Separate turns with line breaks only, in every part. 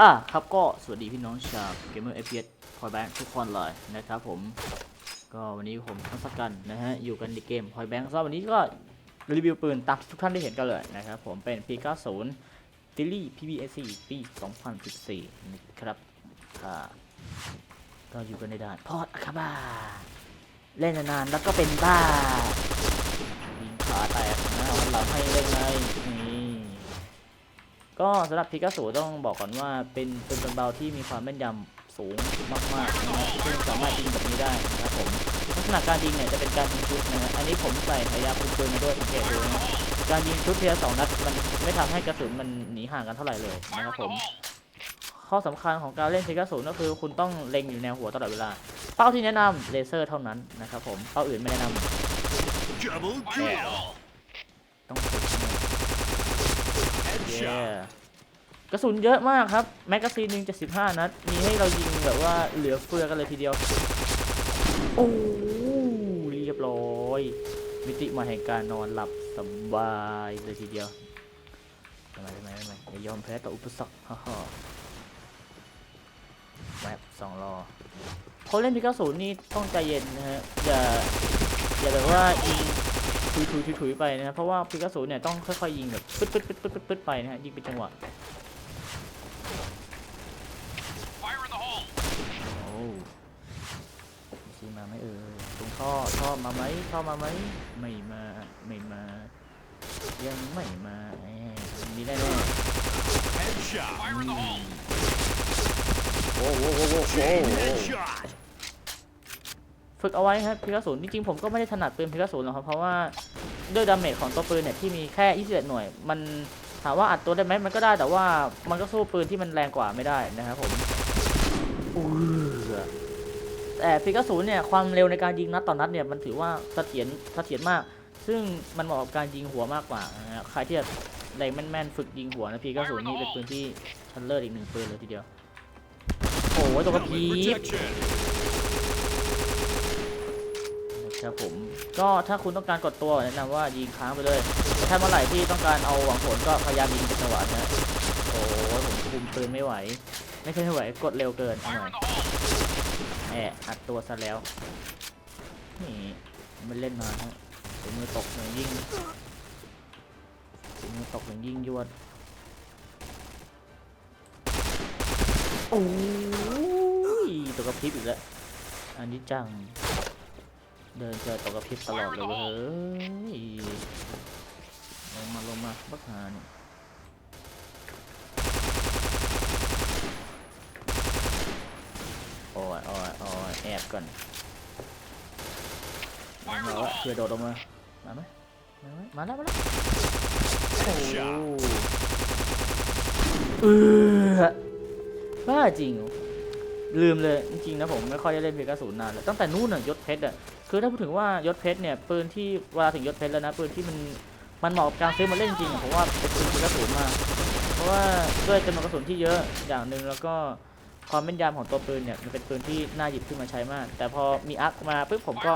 อะครับก็สวัสดีพี่น้องชาวเกมเมอร์เอพีเอสพอยแบงค์ทุกคนเลยนะครับผม ก็วันนี้ผมทั้งสักกันนะฮะ อยู่กันในเกมพอยแบงค์สำหรับวันนี้ก็รีวิวปืนตามทุกท่านได้เห็นกันเลยนะครับผมเป็น P90 t i l l y PBSC ปี 2014นะครับอ่าก็อยู่กันในด่านพอดอาคาบาเล่นนานๆแล้วก็เป็นบ้ายิงขาแตกนะเอาหลังให้เล่นไงนี่ ก็สำหรับพิกาสูต้องบอกก่อนว่าเป็นปืนกลเบาที่มีความแม่นยำสูงมากๆนะครับซึ่งสามารถยิงแบบนี้ได้นะครับผมลักษณะการยิงเนี่ยจะเป็นการยิงชุดนะฮะอันนี้ผมใส่พยายามปืนมาด้วยสังเกตดูนะการยิงชุดเพียงสองนัดมันไม่ทำให้กระสุนมันหนีห่างกันเท่าไหร่เลยนะครับผมข้อสำคัญของการเล่นพิกาสูก็คือคุณต้องเล็งอยู่แนวหัวตลอดเวลา เป้าที่แนะนำเลเซอร์เท่านั้นนะครับผมเป้าอื่นไม่แนะนำ
Double kill.
ต้องฝึ กนะ
Headshot.
เย้กระสุนเยอะมากครับ แมกกาซีนหนึ่งจะสิบห้านัด มีให้เรายิงแบบว่าเหลือเฟือกันเลยทีเดียว โอ้เรียบร้อย มิติมาแห่งการนอนหลับสบายเลยทีเดียวทำไมทำไมทำไมอย่ายอมแพ้ต่ออุปสรรคฮ่าฮ่าแมปสองรอเขาเล่นพิกาสูนี่ต้องใจเย็นนะฮะ อย่า อย่าแบบว่ายิง ถุยถุยถุยถุยไปนะครับเพราะว่าพิกาสูเนี่ยต้องค่อยๆยิงแบบปึ๊ดปึ๊ดปึ๊ดปึ๊ดปึ๊ดไปนะฮะยิงเป็นจังหวะโอ้ซีมาไหมเอ่ยตรงท่อท่อมาไหมท่อมาไหมไม่มาไม่มา ยังไม่มาแหมมีแน่แน่โอ้โหโอ้โหโอ้โห
Chain
โอ้โห
headshot.
ฝึกเอาไว้ครับพิกาสูนจริงๆผมก็ไม่ได้ถนัดปืนพิกาสูนหรอกครับเพราะว่าด้วยดาเมจของตัวปืนเนี่ยที่มีแค่21หน่วย มันถามว่าอัดตัวได้ไหมมันก็ได้แต่ว่ามันก็สู้ปืนที่มันแรงกว่าไม่ได้นะครับผมแต่พิกาสูนเนี่ยความเร็วในการยิงนัดต่อนนัดเนี่ยมันถือว่าเสถียรเสถียรมาก ซึ่งมันเหมาะกับการยิงหัวมากกว่านะฮะใครที่แบบแรงแม่นๆฝึกยิงหัวนะพิกาสูนี่เป็นปืนที่ชั้นเลิศอีกหนึ่งปืนเลยทีเดียวโอ้ยตัวกระพี
Helmet
ริบ
protection.
ครับผมก็ถ้าคุณต้องการกดตัวแนะนำว่ายิงค้างไปเลยถ้าเมื่อไหร่ที่ต้องการเอาหวังผลก็พยายามยิงเป็นจังหวะนะโอ้ผมคุมปืนไม่ไหว ไม่ใช่ไม่ไหวกดเร็วเกินหน่อยแอบอัดตัวซะแล้วนี่มันเล่นมาฮะถึงมือตกอย่างยิ่งถึงมือตกอย่างยิ่งยวดโอ้ยตัวกระพริบอีกแล้วอันนี้จัง เดินเจอตกกระพริบตลอดเลยเว้ยลงมาลงมาบักหาเนี่ยโอ้ยโอ้ยโอ้ยแอบก่อนมาแล้วเพื่อโดดลงมามาไหมมาไหมมาแล้วมาแล้วโอ้โหเออบ้าจริงลืมเลยจริงๆนะผมไม่ค่อยได้เล่นเพกาสูนนานแล้วตั้งแต่นู่นน่ะยศเพชรอะ คือถ้าพูดถึงว่ายศเพชรเนี่ยปืนที่เวลาถึงยศเพชรแล้วนะปืนที่มันมันเหมาะกับการซื้อมาเล่นจริงผมว่าเป็นปืนกระสุนมา เพราะว่าด้วยจำนวนกระสุนที่เยอะอย่างหนึ่งแล้วก็ความแม่นยำของตัวปืนเนี่ยมันเป็นปืนที่น่าหยิบขึ้นมาใช้มาก แต่พอมีอาร์คมาปุ๊บผมก็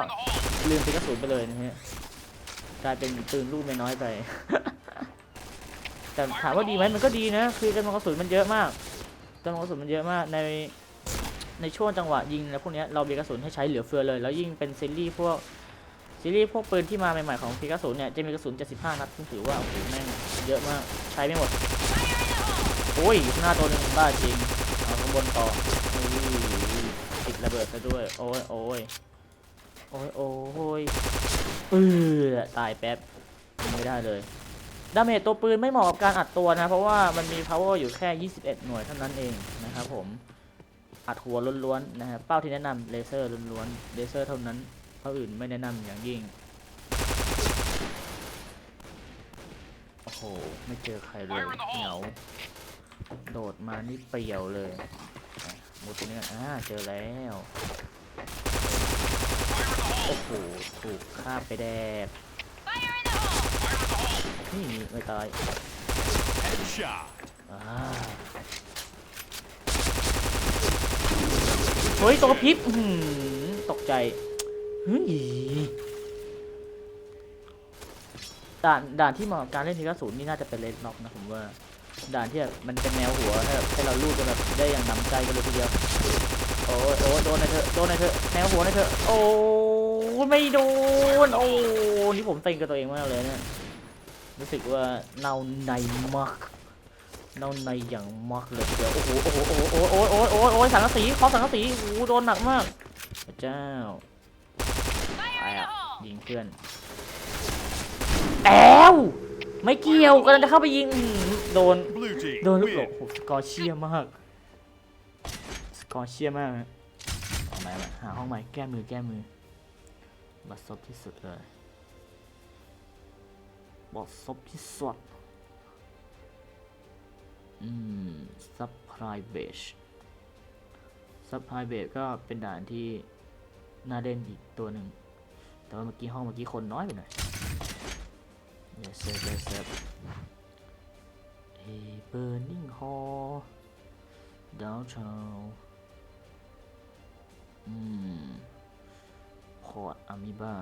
ลืมกระสุนไปเลยนะฮะกลายเป็นปืนลูกไม่น้อยไป แต่ถามว่าดีไหมมันก็ดีนะ คือจำนวนกระสุนมันเยอะมากจำนวนกระสุนมันเยอะมากใน ในช่วงจังหวะยิงแล้วพวกนี้เรามีกระสุนให้ใช้เหลือเฟือเลย แล้วยิ่งเป็นซีรีส์พวกซีรีส์พวกปืนที่มาใหม่ๆของพีกระสุนเนี่ยจะมีกระสุน 75 นัดซึ่งถือว่าโอ้โหแม่งเยอะมากใช้ไม่หมด โอ้ยหน้าตัวหนึงบ้าจริง เอาข้างบนต่ออุ้ยติดระเบิดซะด้วย โอ้ยโอ้ยโอ้ยโอ้ยเออตายแป๊บไม่ได้เลยดาเมจตัวปืนไม่เหมาะกับการอัดตัวนะ เพราะว่ามันมี power อยู่แค่ 21 หน่วยเท่านั้นเองนะครับผม อัดหัวล้วนๆนะฮะเป้าที่แนะนำเลเซอร์ล้วนๆเลเซอร์เท่านั้นเพราะอื่นไม่แนะนำอย่างยิ่งโอ้โหไม่เจอใครเลยเหงาโดดมานี่เปรียวเลยอะหมดตัวนี้กันอ่าเจอแล้วโอ้โหถูกฆ่าไปแดกนี่ไม่ตาย
Headshot.
อ่า เฮ้ย ตกกระพริบตกใจเฮ้ยด่านด่านที่เหมาะกับการเล่นทีละศูนย์นี่น่าจะเป็นเลนล็อกนะผมว่า ด่านที่แบบมันเป็นแนวหัวให้แบบให้เราลูดกันแบบได้อย่างนำใจกันเลยทีเดียว โอ้โอ้โดนน่อยเถอโดนน่อยเถอแนวหัวน่อยเถอโอ้ไม่โดนโอ้นี่ผมเต็งกับตัวเองมากเลยเนี่ยรู้สึกว่าเน่าในมาก เน่าในอย่างมากเลยเดี๋ยวโอ้โหโอ้โหโอ้โหโอ้โหโอ้โหโอ้โหโอ้โหสังกะสีขอสังกะสีโอ้โหโดนหนักมากพระเจ้าไปอะยิงเพื่อนแอวไม่เกี่ยวกำลังจะเข้าไปยิงโดนโดนลูกหลง
win.
โอ้โหสกอร์เชียมากสกอร์เชียมากฮะเอาใหม่มาหาห้องใหม่แก้มือแก้มือบัดซบที่สุดเลยบัดซบที่สุด อืมซับไพรเบชซับไพรเบชก็เป็นด่านที่น่าเล่นอีกตัวหนึ่ง แต่ว่าเมื่อกี้ห้องเมื่อกี้คนน้อยไปหน่อยเดี๋ยวเซฟเดี๋ยวเซฟ A burning hall downtown อืม พอร์ตอามิบา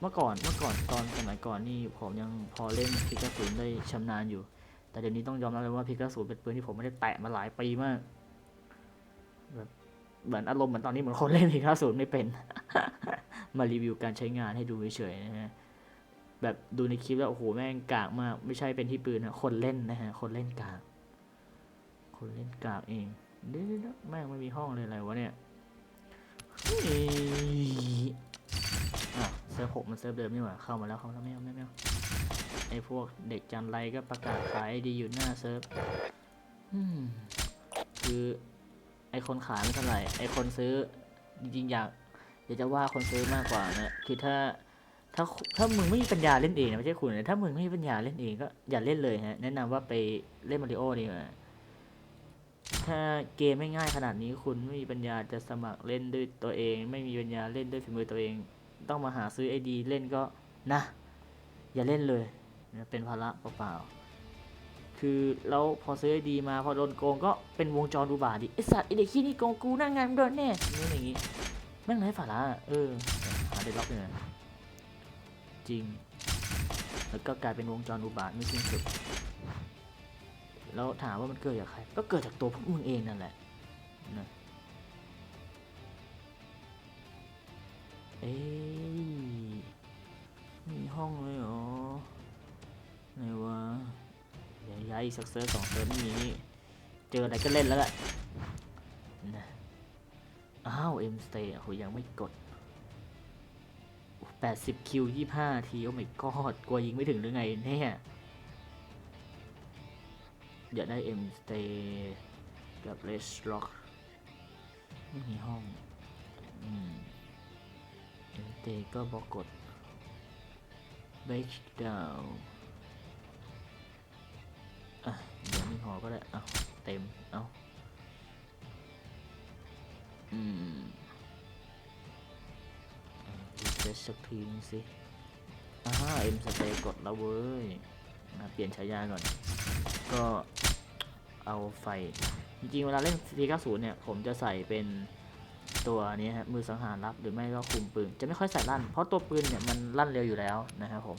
เมื่อก่อนเมื่อก่อนตอนสมัยก่อนนี่ผมยังพอเล่นพิกาศูนได้ชำนาญอยู่ แต่เดี๋ยวนี้ต้องยอมรับเลยว่าพิกาศูนเป็นปืนที่ผมไม่ได้แตะมาหลายปีมากแบบเหมือนอารมณ์เหมือนตอนนี้เหมือนคนเล่นพิกาศูนไม่เป็น มารีวิวการใช้งานให้ดูเฉยๆนะฮะแบบดูในคลิปแล้วโอ้โหแม่งกากมากไม่ใช่เป็นที่ปืนนะคนเล่นนะฮะคนเล่นกากคนเล่นกากเองเดี๋ยวแม่งไม่มีห้องเลยอะไรวะเนี่ย ซิร์ฟหกมันเซิร์ฟเดิมนี่หว่าเข้ามาแล้วเข้ามาแล้วไม่เอาไม่เอาไอพวกเด็กจันไรก็ประกาศขายดีอยู่หน้าเซิร์ฟคือไอคนขายไม่เท่าไหร่ ไอคนซื้อจริงๆอยากอยากจะว่าคนซื้อมากกว่านะคือถ้าถ้าถ้ามึงไม่มีปัญญาเล่นเองนะไม่ใช่คุณนะถ้ามึงไม่มีปัญญาเล่นเองก็อย่าเล่นเลยฮะแนะนำว่าไปเล่นมาริโอดีกว่าถ้าเกมไม่ง่ายขนาดนี้คุณไม่มีปัญญาจะสมัครเล่นด้วยตัวเอง ไม่มีปัญญาเล่นด้วยฝีมือตัวเอง ต้องมาหาซื้อไอดีเล่นก็นะ อย่าเล่นเลย เป็นภาระเปล่าๆ คือแล้วพอซื้อไอดีมาพอโดนโกงก็เป็นวงจรอุบาทดิไอสัตว์ไอเด็กขี้นี่โกงกูหน้างานโดนแน่นี่อย่างงี้แม่งไร้สาระเออหาเด็ดล็อกเลยนจริง แล้วก็กลายเป็นวงจรอุบาทไม่สิ้นสุดแล้วถามว่ามันเกิดจากใคร ก็เกิดจากตัวพวกมึงเองนั่นแหละนะ เอ้ยมีห้องเลยเหรอไหนวะเดี๋ยวย้ายอีกสักเซิร์ฟสองเซิร์ฟไม่มีเจออะไรก็เล่นแล้วแหละนะอ้าวเอ็มสเตย์โหยังไม่กด 80 คิว 25 ที โอ้ my god กลัวยิงไม่ถึงหรือไงเนี่ยเดี๋ยวได้ M stay กับ Red Rock ไม่มีห้อง อืม M stay ก็บอกกด Break down อะเดี๋ยวมีหอก็ได้ เอาเต็ม เอาอืมเฟรชสักทีนึงสิอ่าเอ็มสเตย์กดแล้วเว้ยนะเปลี่ยนฉายาก่อน ก็เอาไฟ จริงๆ เวลาเล่น T90 เนี่ย ผมจะใส่เป็น ตัวนี้ฮะมือสังหารรับหรือไม่ก็คุมปืนจะไม่ค่อยใส่ลั่น เพราะตัวปืนเนี่ยมันลั่นเร็วอยู่แล้วนะครับผม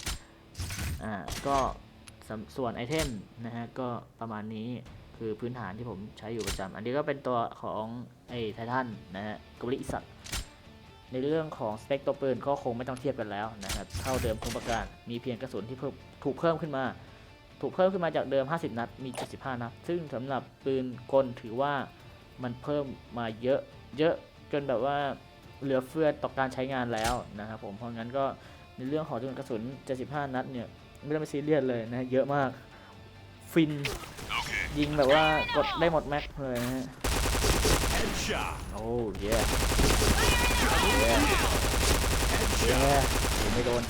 อ่าก็ส,ส่วนไอเทมนะฮะก็ประมาณนี้คือพื้นฐานที่ผมใช้อยู่ประจำอันนี้ก็เป็นตัวของไอไททันนะฮะกบลิสัตในเรื่องของสเปคตัวปืนก็คงไม่ต้องเทียบกันแล้วนะครับเท่าเดิมทุกประการมีเพียงกระสุนที่เพิ่มถูกเพิ่มขึ้นมา ถูกเพิ่มขึ้นมาจากเดิม 50 นัดมี 75 นัดซึ่งสำหรับปืนกลถือว่ามันเพิ่มมาเยอะเยอะ จนแบบว่าเหลือเฟือต่อการใช้งานแล้วนะครับผมเพราะงั้นก็ในเรื่องของจำนวนกระสุน 75 นัดเนี่ย ไม่ต้องไปซีเรียสเลยนะเยอะมาก ฟิน
Okay.
ยิงแบบว่ากดได้หมดแม็กเลยนะฮะ
Headshot.
โอ้เย่เย่เย่ไม่โดน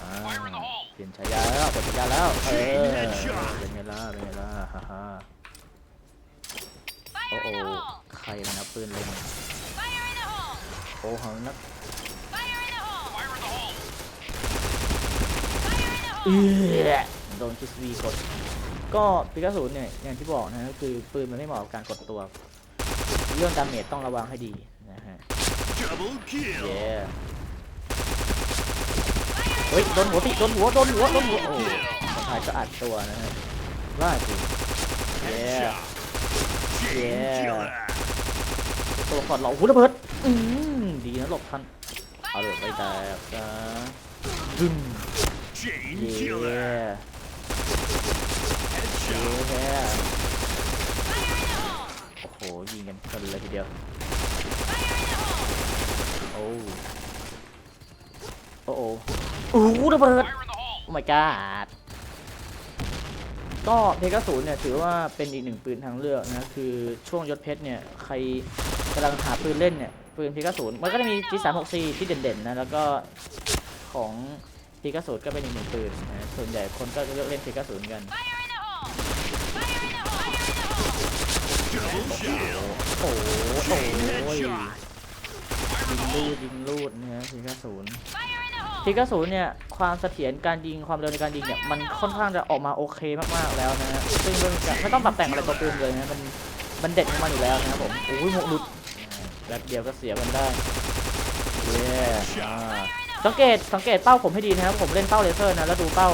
อ่า
Fire in the hole.
เปลี่ยนฉายาแล้วเปลี่ยนฉายาแล้วเออ
Chain headshot
เป็นไงล่ะเป็นไงล่ะฮ่าฮ่าโอ้
Fire
โอ้
in the hole!
ใครมันเอาปืนเล็ง โอ้หังนัก
Fire in the hole!
Fire in the hole.
Fire in the
เอ
hole!
อโดนคิสวีกด ก็ปิกาศูนย์เนี่ยอย่างที่บอกนะก็คือปืนมันไม่เหมาะกับการกดตัว เรื่องดาเมจต้องระวังให้ดีนะฮะ
Double kill.
เย้เฮ้ยโดนหัวติโดนหัวโดนหัวโดนหัวโอ้
Kill.
ชายก็อัดตัวนะฮะว่าจริง
Headshot. Chain
Yeah.
killer.
ตัวก่อนเราหูระเบิดอืมดีนะ หลบทันเอาเลยไปแตกนะดึง
Chain
เย้
killer.
เย้
Headshot.
Fire in the hole!
โอ้โหยิงกันเพลินเลยทีเดียว
Fire in the hole!
โอ้โอ้โอ้โอ้โหระเบิด
Fire in the hole.
โอ้ my god ก็เพกาศูนย์เนี่ยถือว่าเป็นอีกหนึ่งปืนทางเลือกนะคือช่วงยศเพชรเนี่ยใครกำลังหาปืนเล่นเนี่ย ปืนเพกาศูนย์มันก็จะมี G364 ที่เด่นๆนะแล้วก็ของเพกาศูนย์ก็เป็นอีกหนึ่งปืนนะส่วนใหญ่คนก็จะเลือกเล่นเพกาศูนย์กันโอ้โหโอ้
ย
ยิงลูดยิงลูดนะฮะเพกาศูนย์ทีกศูนย์เนี่ยความเสถียรการยิงความเร็วในการยิงเนี่ยมันค่อนข้างจะออกมาโอเคมากๆแล้วนะฮะซึ่งไม่ต้องปรับแต่งอะไรตัวปืนเลยนะมันมันเด็ดของมันอยู่แล้วนะครับผมโอ้ยหมกหลุด แป๊บเดียวก็เสียมันได้เย้อ่าสังเกตสังเกตเป้าผมให้ดีนะครับผมเล่นเป้าเลเซอร์นะแล้วดูเป้า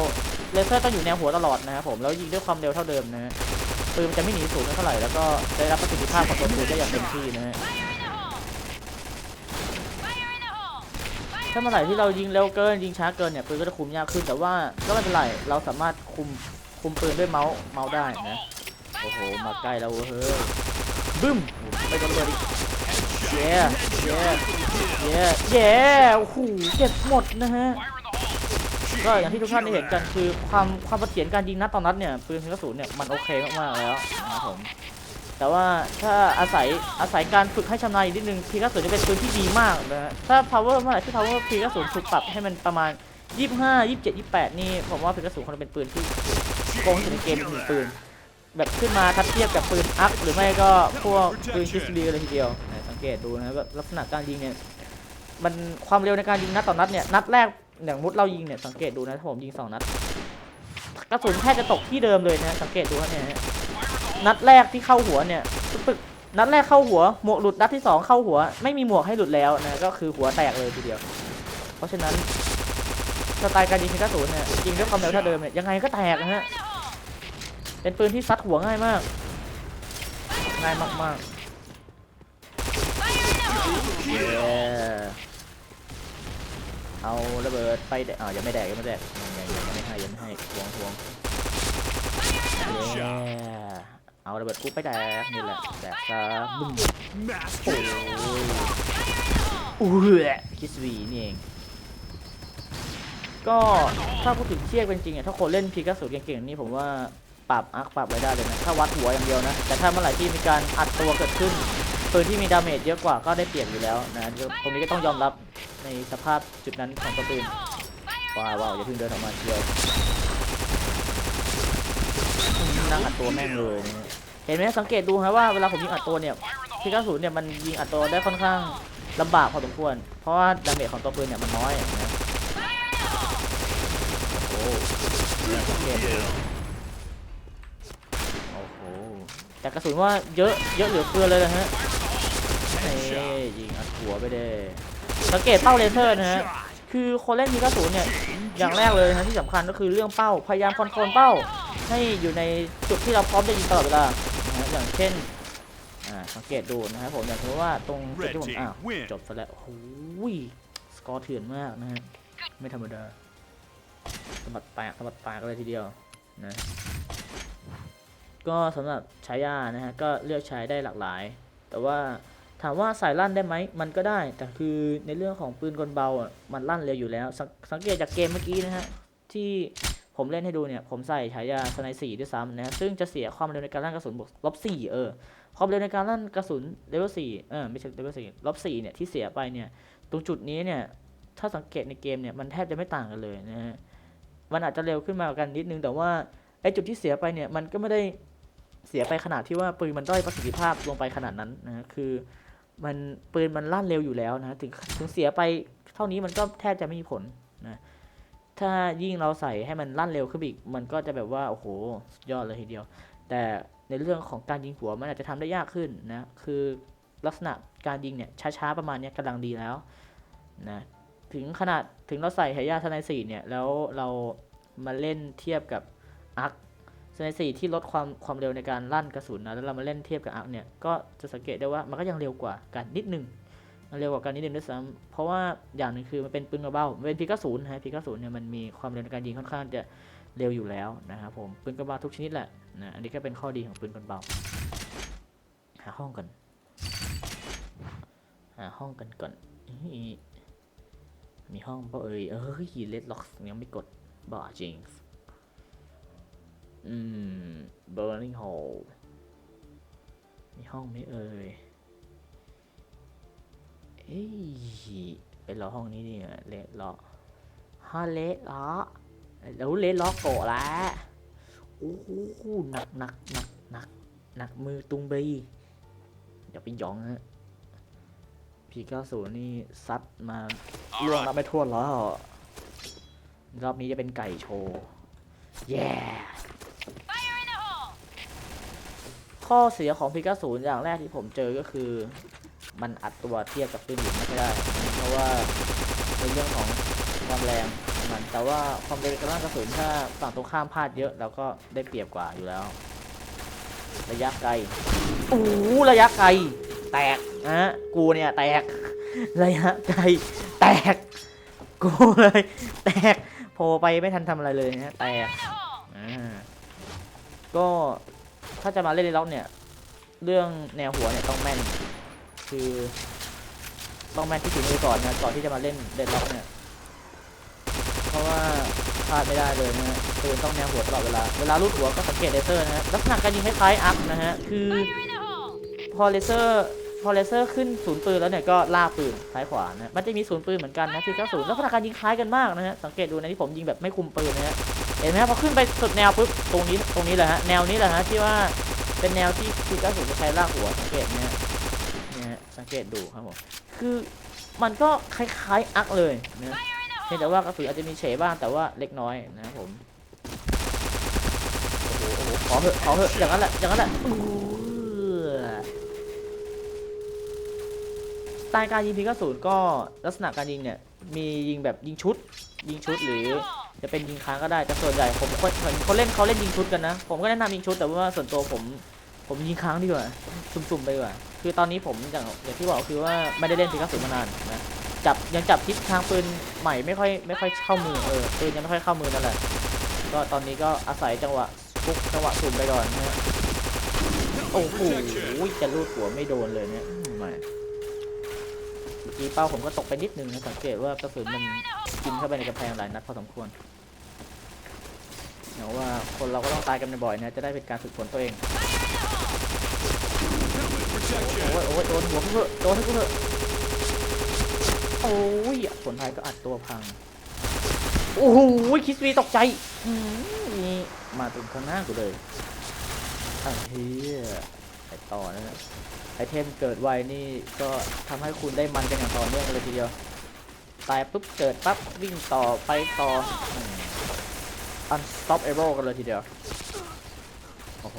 เลเซอร์ต้องอยู่แนวหัวตลอดนะครับผมแล้วยิงด้วยความเร็วเท่าเดิมนะฮะปืนมันจะไม่หนีศูนย์เท่าไหร่แล้วก็ได้รับประสิทธิภาพของตัวปืนได้อย่างเต็มที่นะฮะ
Fire in the hole! Fire in the hole! Fire
ถ้าเมื่อไหร่ที่เรายิงเร็วเกินยิงช้าเกินเนี่ยปืนก็จะคุมยากขึ้นแต่ว่าก็ไม่เป็นไรเราสามารถคุมคุมปืนด้วยเมาส์เมาส์ได้นะโอ้โหมาใกล้แล้วเว้ยเฮ้ยบึ้มไม่โดนระเบิดอีก เย้เย้เย้เย้โอ้โหเจ็บหมดนะฮะก็อย่างที่ทุกท่านได้เห็นกันคือความความเสถียรการยิงนัดต่อนัดเนี่ยปืนกระสุนเนี่ยมันโอเคมากๆแล้วนะครับผมแต่ว่าถ้าอาศัยอาศัยการฝึกให้ชำนาญอีกนิดนึงพีกระสุนจะเป็นปืนที่ดีมากนะฮะถ้า power เมื่อไหร่ที่ power พีกระสุนถูกปรับให้มันประมาณ 25 27 28 นี่ผมว่าพีกระสุนคงจะเป็นปืนที่โกงสุดในเกมหนึ่งปืน แบบขึ้นมาทัดเทียบกับปืนอัพหรือไม่ก็พวกปืนคิสบีเลยทีเดียว เกตดูนะแบบลักษณะการยิงเนี่ยมันความเร็วในการยิงนัดต่อนัดเนี่ยนัดแรกอย่างมุดเรายิงเนี่ยสังเกตดูนะถ้าผมยิงสองนัดกระสุนแทบจะตกที่เดิมเลยนะสังเกตดูครับเนี่ยนัดแรกที่เข้าหัวเนี่ยปึกนัดแรกเข้าหัวหมวกหลุดนัดที่สองเข้าหัว ไม่มีหมวกให้หลุดแล้วนะก็คือหัวแตกเลยทีเดียว เพราะฉะนั้นสไตล์การยิงของกระสุนเนี่ยยิงด้วยความเร็วเท่าเดิมเนี่ยยังไงก็แตกนะฮะเป็นปืนที่ซัดหัวง่ายมากง่ายมากๆ เย้เอาระเบิดไปแดกอ่ายังไม่แดกยังไม่แดกยังยังยังไม่ให้ยังไม่ให้ทวงทวงเย้เอาระเบิดกูไปแดกนี่แหละแดกซะบึ้มโอ้
kill.
ยอุ้ยคิสวีนี่เองก็ถ้าพูดถึงเทียบกันจริงอะถ้าคนเล่นพีกสูเก่งๆนี่ผมว่าปรับอาร์คปรับไว้ได้เลยนะถ้าวัดหัวอย่างเดียวนะ แต่ถ้าเมื่อไหร่ที่มีการอัดตัวเกิดขึ้น ปืนที่มีดาเมจเยอะกว่าก็ได้เปรียบอยู่แล้วนะตรงนี้ก็ต้องยอมรับในสภาพจุดนั้นของตัวปืนว้าวว้าวอย่าเพิ่งเดินออกมาเดียวนั่งอัดตัวแม่งเลยเห็นไหมสังเกตดูฮะว่าเวลาผมยิงอัดตัวเนี่ยพีกระสูเนี่ยมันยิงอัดตัวได้ค่อนข้างลำบากพอสมควร เพราะว่าดาเมจของตัวปืนเนี่ยมันน้อยนะโอ้โหสังเกตดูโอ้โหแต่กระสุนว่าเยอะเยอะเหลือเฟือเลยนะฮะ ยิงอัดหัวไปเด้สังเกตเป้าเลเซอร์นะฮะคือคนเล่นมีกระสุนเนี่ยอย่างแรกเลยนะที่สำคัญก็คือเรื่องเป้าพยายามคอนโทรลเป้า ให้อยู่ในจุดที่เราพร้อมจะยิงตลอดเวลานะฮะอย่างเช่นอ่าสังเกตดูนะครับผมอย่างสมมติว่าตรงจุดที่ผมอ้าวจบซะแล้วโอ้โหสกอร์เถื่อนมากนะฮะไม่ธรรมดาสะบัดแตกสะบัดแตกเลยทีเดียวนะก็สำหรับใช้ยานะฮะก็เลือกใช้ได้หลากหลาย แต่ว่า ถามว่าสายลั่นได้ไหมมันก็ได้ แต่คือในเรื่องของปืนกลเบาอะมันลั่นเร็วอยู่แล้วสสังเกตจากเกมเมื่อกี้นะฮะที่ผมเล่นให้ดูเนี่ยผมใส่ฉายาสไนสี่ด้วยซ้ำนะซึ่งจะเสียความเร็วในการลั่นกระสุนบวกลบสี่เออความเร็วในการลั่นกระสุนเลเวลสี่เออไม่ใช่เลเวลสี่ลบสี่เนี่ยที่เสียไปเนี่ยตรงจุดนี้เนี่ยถ้าสังเกตในเกมเนี่ยมันแทบจะไม่ต่างกันเลยนะฮะมันอาจจะเร็วขึ้นมากันนิดนึงแต่ว่าไอ้จุดที่เสียไปเนี่ยมันก็ไม่ได้เสียไปขนาดที่ว่าปืนมันด้อยประสิทธิภาพลงไปขนาดนั้นนะฮะคือ มันปืนมันลั่นเร็วอยู่แล้วนะถึงถึงเสียไปเท่านี้มันก็แทบจะไม่มีผลนะถ้ายิ่งเราใส่ให้มันลั่นเร็วขึ้นอีก มันก็จะแบบว่าโอ้โหสุดยอดเลยทีเดียว แต่ในเรื่องของการยิงหัวมันอาจจะทำได้ยากขึ้นนะคือลักษณะการยิงเนี่ยช้าๆประมาณนี้ยกำลังดีแล้วนะถึงขนาดถึงเราใส่ไหยาทนายสี่เนี่ยแล้วเรามาเล่นเทียบกับอาร์ค เซนสี่ที่ลดความความเร็วในการลั่นกระสุนนะแล้วเรามาเล่นเทียบกับอาร์คเนี่ยก็จะสังเกตได้ว่ามันก็ยังเร็วกว่ากันนิดนึงมันเร็วกว่ากันนิดนึงด้วยซ้ำเพราะว่าอย่างหนึ่งคือมันเป็นปืนเบามันเป็นพีกศูนย์นะฮะพีกศูนย์เนี่ยมันมีความเร็วในการยิงค่อนข้างจะเร็วอยู่แล้วนะครับผมปืนกระเบอกทุกชนิดแหละนะอันนี้ก็เป็นข้อดีของปืนกลเบาหาห้องกันหาห้องกันก่อนมีห้องเปล่าเอ่ยเอ้ยเลดล็อกยังไม่กดบ้าจริง อืม burning hole มีห้องไหมเอ่ย เอ้ยไปรอห้องนี้นี่เลดล็อฮาเลดล็อแล้วเลดล็อโกะละโอ้โหหนักหนักหนักหนักหนักมือตุงบีอย่าไปหยองฮะพีเก้าศูนย์นี่ซัดมาล่วงนับไม่ทั่วแล้วรอบนี้จะเป็นไก่โชว์แข้อเสียของพีกาศูนย์อย่างแรกที่ผมเจอก็คือ มันอัดตัวเทียบกับปืนหญิงไม่ได้ เพราะว่าในเรื่องของความแรงมันแต่ว่าความเร็วการลั่นกระสุนถ้าฝั่งตรงข้ามพลาดเยอะเราก็ได้เปรียบกว่าอยู่แล้ว ระยะไกลโอ้ระยะไกล แตกนะกูเนี่ยแตกระยะไกลแตกกูเลยแตกโผล่ไปไม่ทันทำอะไรเลยนะแตกอ่าก็ ถ้าจะมาเล่นในล็อกเนี่ย เรื่องแนวหัวเนี่ยต้องแม่น คือต้องแม่นที่ถึงมือก่อนนะก่อนที่จะมาเล่นเดนล็อกเนี่ย เพราะว่าพลาดไม่ได้เลยนะฮะปืนต้องแนวหัวตลอดเวลา เวลาลูดหัวก็สังเกตเลเซอร์นะฮะ ลักษณะการยิงคล้ายๆอัพนะฮะ คือพอเลเซอร์พอเลเซอร์ขึ้นศูนย์ปืนแล้วเนี่ยก็ลากปืนซ้ายขวานะ มันจะมีศูนย์ปืนเหมือนกันนะคือ90แล้วลักษณะการยิงคล้ายกันมากนะฮะ สังเกตดูนะที่ผมยิงแบบไม่คุมปืนนะฮะ ห็นไหมฮะพอขึ้นไปสุดแนวปุ๊บตรงนี้ตรงนี้แหละฮะแนวนี้แหละฮะที่ว่าเป็นแนวที่คือ90จะใช้ลากหัวสังเกตเนี่ยเนี่ยฮะสังเกตดูครับผมคือมันก็คล้ายๆอักเลยนะเพียงแต่ว่ากระสุนอาจจะมีเฉบ้างแต่ว่าเล็กน้อยนะครับผมโอ้โหโอ้โหขอเหอะขอเหอะอย่างนั้นแหละอย่างนั้นแหละสไตล์การยิงพีกศูนย์ก็ลักษณะการยิงเนี่ยมียิงแบบยิงชุด ยิงชุดหรือ จะเป็นยิงค้างก็ได้แต่ส่วนใหญ่ผมคนเห็นคนเล่นเขาเล่นยิงชุดกันนะ ผมก็แนะนำยิงชุดแต่ว่าส่วนตัวผมผมยิงค้างดีกว่าสุ่มๆไปดีกว่า คือตอนนี้ผมอย่างอย่างที่บอกคือว่าไม่ได้เล่นพีกศูนย์มานานนะจับยังจับทิศทางปืนใหม่ไม่ค่อยไม่ค่อยเข้ามือเออปืนยังไม่ค่อยเข้ามือนั่นแหละก็ตอนนี้ก็อาศัยจังหวะฟุกจังหวะสุ่มไปก่อนนะโอ้โหจะลูดหัวไม่โดนเลยเนี่ยอืมแหม่ กี้เป้าผมก็ตกไปนิดนึงนะสังเกตว่ากระสุนมันกินเข้าไปในกระแพงหลายนัดพอสมควรเดี๋ยวว่าคนเราก็ต้องตายกันบ่อยๆนะจะได้เป็นการฝึกฝนตัวเองโอ้ยโอ้ยโดนหัวกูเถอะโดนให้กูเถอะโอ้ยผลท้ายก็อัดตัวพังโอ้โหคิสวีตกใจมนี่มาตรงข้างหน้ากูเลยไอ้เฮีย ต่อนะฮะไอเทมเกิดไวนี่ก็ทำให้คุณได้มันกันอย่างต่อเนื่องเลยทีเดียวตายปุ๊บเกิดปั๊บวิ่งต่อไปต่ออืม unstoppable กันเลยทีเดียว โอ้โห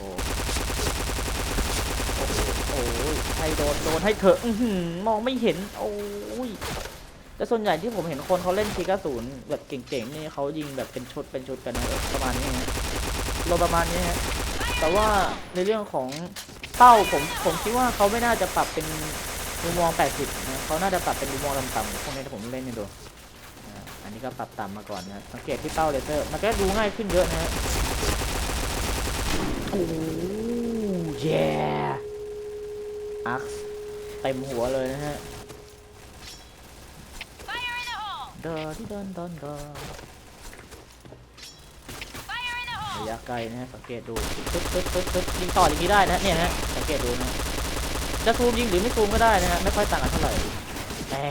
โอ้โหโอ้ยให้โดน โดนให้เถอะมองไม่เห็น โอ้ยแต่ส่วนใหญ่ที่ผมเห็นคนเขาเล่นทีกระสุนแบบเก่งๆ นี่เขายิงแบบเป็นชุดเป็นชุดกันนะประมาณนี้ฮะโลประมาณนี้ฮะ แต่ว่าในเรื่องของ เป้าผมผมคิดว่าเขาไม่น่าจะปรับเป็นมุมมอง 80 นะเขาน่าจะปรับเป็นมุมมองต่ำๆพวกนี้ที่ผมเล่นให้ดูอ่าอันนี้ก็ปรับต่ำมาก่อนนะสังเกตที่เป้าเลเซอร์ มันก็ดูง่ายขึ้นเยอะนะฮะโอ้เย่อักเต็มหัวเลยนะฮะ
Fire in the hole!
ดอที่ดอนดอน ระยะไกลนะฮะสังเกตดูปึ๊บปึ๊บปึ๊บปึ๊บยิงต่ออย่างนี้ได้นะเนี่ยฮะสังเกตดูนะจะซูมยิงหรือไม่ซูมก็ได้นะฮะไม่ค่อยต่างกันเท่าไหร่แต่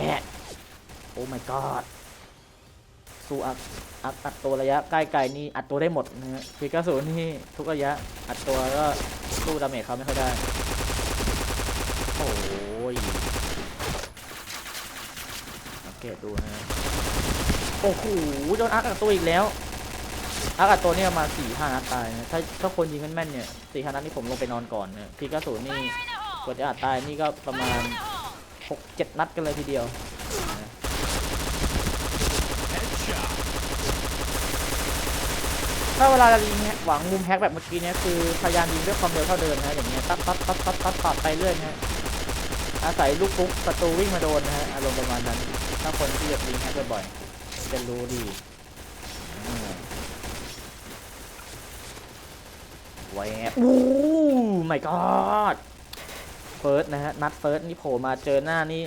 โอ้ my god สู้อัดอัดอัดตัวระยะใกล้ไกลนี่อัดตัวได้หมดนะฮะพีกาสูนี่ทุกระยะอัดตัวก็สู้ดาเมจเขาไม่ค่อยได้โอ้ยสังเกตดูนะฮะโอ้โหโดนอัดอัดตัวอีกแล้ว อากัดตัวเนี่ยมาสี่ห้านัดตายนะถ้าถ้าคนยิงแม่นๆเนี่ยสี่ห้านัดนี่ผมลงไปนอนก่อนเนะพีกระสุนนี่กว่าจะอัดตายนี่ก็ประมาณหกเจ็ดนัดกันเลยทีเดียวถ้าเวลาเรายิงหวังมุมแฮกแบบเมื่อกี้เนี่ยคือพยายามยิงด้วยความเร็วเท่าเดิมนะอย่างเงี้ยตัดตัดตัดตัดตัดตัดไปเรื่อยนะอาศัยลูกฟุ๊กศัตรูวิ่งมาโดนนะฮะอารมณ์ประมาณนั้น ถ้าคนที่แบบยิงแฮกบ่อยๆจะรู้ดี อ่าแหวบโอ้ my god เฟิร์สนะฮะ นัดเฟิร์สนี่โผล่มาเจอหน้านี่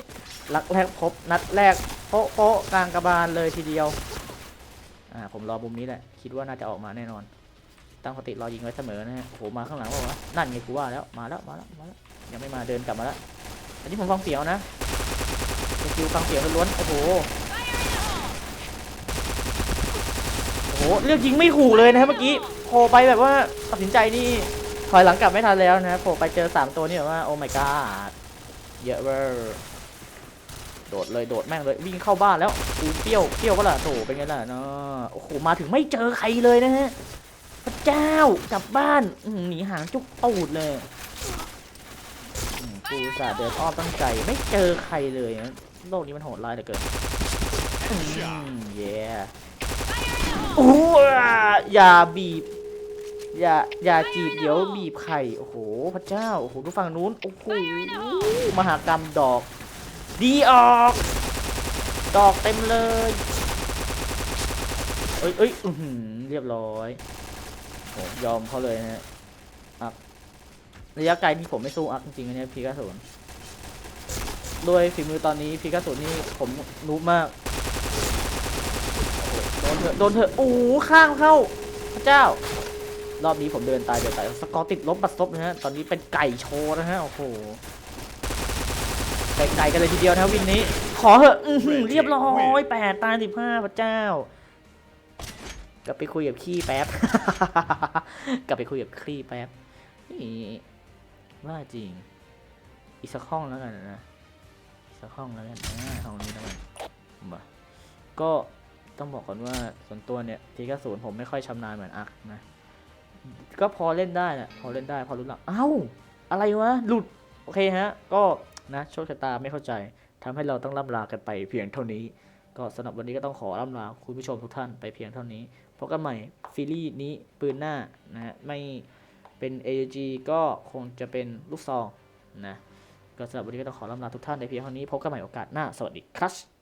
ลักแรกพบนัดแรกโป๊ะโป๊ะกลางกระบาลเลยทีเดียว อ่า ผมรอมุมนี้แหละ คิดว่าน่าจะออกมาแน่นอน ตั้งสติรอยิงไว้เสมอนะฮะ โอ้โห มาข้างหลังว่าวะนั่นไงกูว่าแล้ว มาแล้ว มาแล้ว มาแล้ว ยังไม่มาเดินกลับมาแล้ว อันนี้ผมฟังเสียวนะสกิลฟังเสียวล้วน โอ้โห โอ้โห เลือกยิงไม่ถูกเลยนะครับเมื่อกี้โผล่ไปแบบว่าตัดสินใจนี่ถอยหลังกลับไม่ทันแล้วนะครับโผล่ไปเจอ 3 ตัวนี่แบบว่าโอ้ my god เยอะเวอร์โดดเลยโดดแม่งเลยวิ่งเข้าบ้านแล้วอูเปรี้ยวเปรี้ยวก็ล่ะโถเป็นไงล่ะเนาะโอ้โหมาถึงไม่เจอใครเลยนะฮะพระเจ้ากลับบ้านหนีหางจุกตูดเลยกูสาเดินอ้อมตั้งใจไม่เจอใครเลยนะโลกนี้มันโหดร้ายเหลือเกินอืมเย้ อ้อย่าบีบ อย่าอย่าจีบเดี๋ยวบีบไข่โอ้โหพระเจ้าโอ้โหดูฝั่งนู้นโอ้โหมหากรรมดอก ดีออก ดอกเต็มเลยเอ้ยเอ้ยอือหือเรียบร้อยโอ้ยอมเขาเลยนะฮะอักระยะไกลนี่ผมไม่สู้อักจริงๆเนี่ยพีกาศูนด้วยฝีมือตอนนี้พีกาศูนนี่ผมรู้มาก ดนเถอะโดนเถอะโอ้โหข้างเข้าพระเจ้า รอบนี้ผมเดินตายเดินตายสกอร์ติดลบบัดซบนะฮะตอนนี้เป็นไก่โชว์นะฮะโอ้โหไก่ไก่กันเลยทีเดียวนะวินนี้ ขอเหอะอื้อหือเรียบร้อยแปดตายสิบห้าพระเจ้ากลับไปคุยกับขี้แป๊บ กลับไปคุยกับขี้แป๊บนี่ว่าจริง อีกสักห้องแล้วกันนะอีกสักห้องแล้วกันอ่าห้องนี้แล้วกันมาก็ ต้องบอกก่อนว่าส่วนตัวเนี่ยทีกระสุนผมไม่ค่อยชำนาญเหมือนอักนะ ก็พอเล่นได้นะพอเล่นได้พอรู้หลักเอ้า อะไรวะ หลุด โอเคฮะ ก็นะโชคชะตาไม่เข้าใจทำให้เราต้องล่ำลากันไปเพียงเท่านี้ ก็สำหรับวันนี้ก็ต้องขอล่ำลาคุณผู้ชมทุกท่านไปเพียงเท่านี้พบกันใหม่ซีรีส์นี้ปืนหน้านะฮะไม่เป็น AG ก็คงจะเป็นลูกซองนะก็สำหรับวันนี้ก็ต้องขอล่ำลาทุกท่านในเพียงเท่านี้ พบกันใหม่โอกาสหน้า สวัสดีครับ